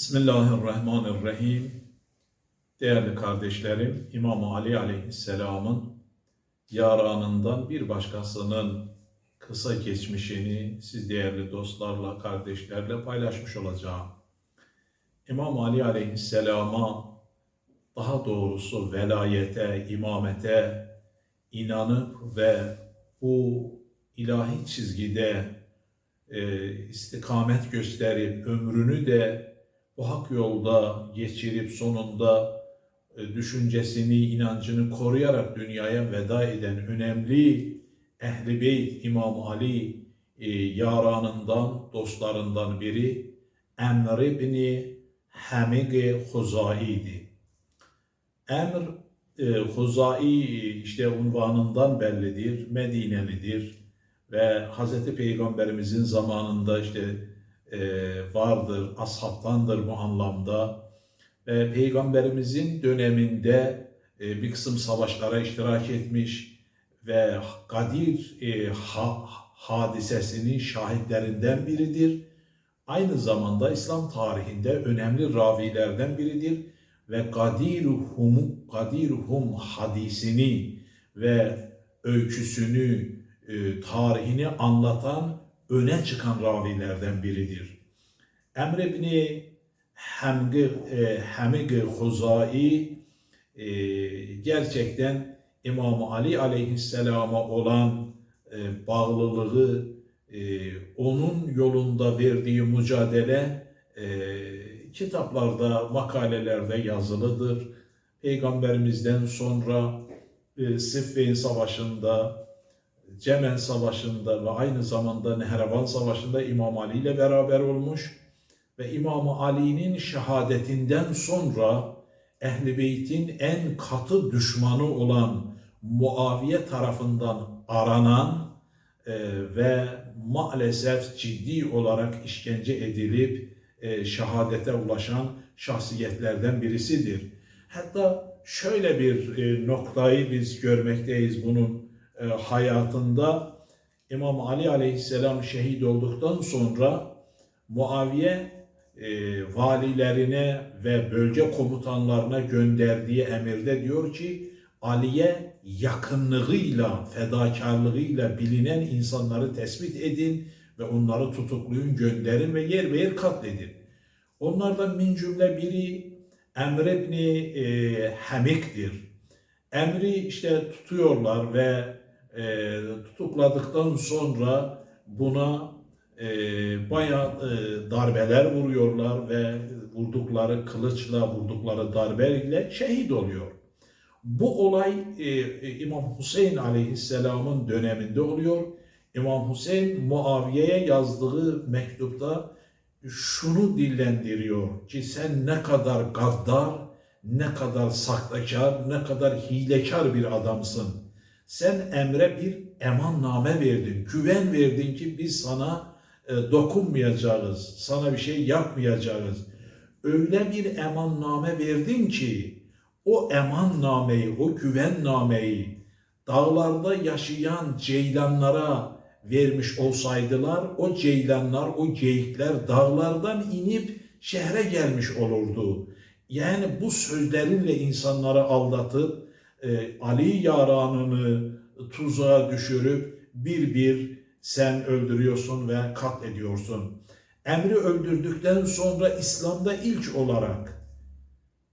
Bismillahirrahmanirrahim. Değerli kardeşlerim, İmam Ali Aleyhisselam'ın yaranından bir başkasının kısa geçmişini siz değerli dostlarla, kardeşlerle paylaşmış olacağım. İmam Ali Aleyhisselam'a daha doğrusu velayete, imamete inanıp ve bu ilahi çizgide e, istikamet gösterip ömrünü de bu hak yolda geçirip sonunda e, düşüncesini, inancını koruyarak dünyaya veda eden önemli Ehl-i Beyt İmam Ali e, yaranından, dostlarından biri Emr ibn Hamig Huzai'ydi. Emr e, Huzai işte unvanından bellidir, Medinelidir ve Hz. Peygamberimizin zamanında işte vardır, ashabtandır bu anlamda. Ve Peygamberimizin döneminde e, bir kısım savaşlara iştirak etmiş ve Kadir e, ha, hadisesinin şahitlerinden biridir. Aynı zamanda İslam tarihinde önemli ravilerden biridir ve Kadiruhum, Kadiruhum hadisini ve öyküsünü, e, tarihini anlatan öne çıkan ravilerden biridir. Emr ibn Hamg, e, Hamig Huzai e, gerçekten İmam Ali aleyhisselama olan e, bağlılığı, e, onun yolunda verdiği mücadele e, kitaplarda, makalelerde yazılıdır. Peygamberimizden sonra e, Siffin Savaşı'nda, Cemen Savaşı'nda ve aynı zamanda Nehrevan Savaşı'nda İmam Ali ile beraber olmuş ve İmam Ali'nin şehadetinden sonra Ehl-i Beyt'in en katı düşmanı olan Muaviye tarafından aranan e, ve maalesef ciddi olarak işkence edilip e, şehadete ulaşan şahsiyetlerden birisidir. Hatta şöyle bir e, noktayı biz görmekteyiz bunun e, hayatında İmam Ali aleyhisselam şehit olduktan sonra Muaviye e, valilerine ve bölge komutanlarına gönderdiği emirde diyor ki Ali'ye yakınlığıyla, fedakarlığıyla bilinen insanları tespit edin ve onları tutuklayın, gönderin ve yer ve yer katledin. Onlardan min cümle biri Emr ibn e, Hamik'tir. Emri işte tutuyorlar ve e, tutukladıktan sonra buna e, bayağı e, darbeler vuruyorlar ve vurdukları kılıçla, vurdukları darbeyle şehit oluyor. Bu olay e, İmam Hüseyin aleyhisselamın döneminde oluyor. İmam Hüseyin Muaviye'ye yazdığı mektupta şunu dillendiriyor ki sen ne kadar gaddar, ne kadar saktakar, ne kadar hilekar bir adamsın. Sen emre bir emanname verdin, güven verdin ki biz sana e, dokunmayacağız, sana bir şey yapmayacağız. Öyle bir emanname verdin ki o emannameyi, o güvennameyi dağlarda yaşayan ceylanlara vermiş olsaydılar o ceylanlar, o geyikler dağlardan inip şehre gelmiş olurdu. Yani bu sözlerinle insanları aldatıp e, Ali yaranını tuzağa düşürüp bir bir sen öldürüyorsun ve katlediyorsun. Emri öldürdükten sonra İslam'da ilk olarak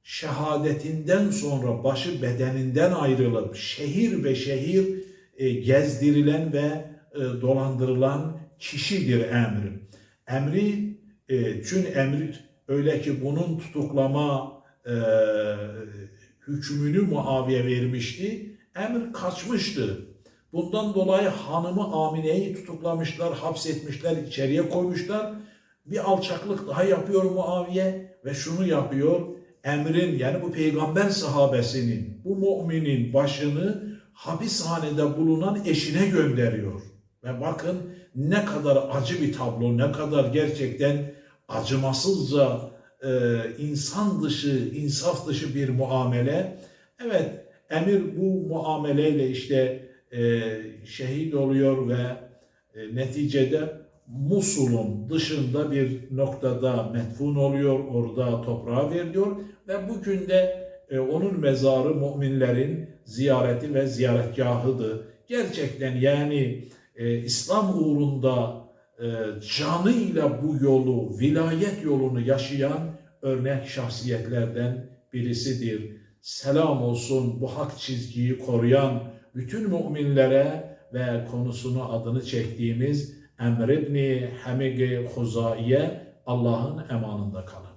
şehadetinden sonra başı bedeninden ayrılıp şehir ve şehir e, gezdirilen ve e, dolandırılan kişidir emri. Emri, e, çün emri öyle ki bunun tutuklama e, hükmünü Muaviye vermişti. Emir kaçmıştı. Bundan dolayı hanımı Amine'yi tutuklamışlar, hapsetmişler, içeriye koymuşlar. Bir alçaklık daha yapıyor Muaviye ve şunu yapıyor. Emrin yani bu peygamber sahabesinin, bu müminin başını hapishanede bulunan eşine gönderiyor. Ve bakın ne kadar acı bir tablo, ne kadar gerçekten acımasızca e, insan dışı, insaf dışı bir muamele. Evet, emir bu muameleyle işte e, şehit oluyor ve e, neticede Musul'un dışında bir noktada metfun oluyor, orada toprağa veriliyor ve bugün de e, onun mezarı müminlerin ziyareti ve ziyaretgahıdır. Gerçekten yani e, İslam uğrunda canıyla bu yolu, vilayet yolunu yaşayan örnek şahsiyetlerden birisidir. Selam olsun bu hak çizgiyi koruyan bütün müminlere ve konusunu adını çektiğimiz Emr ibn Hamige Huzai'ye Allah'ın emanında kalın.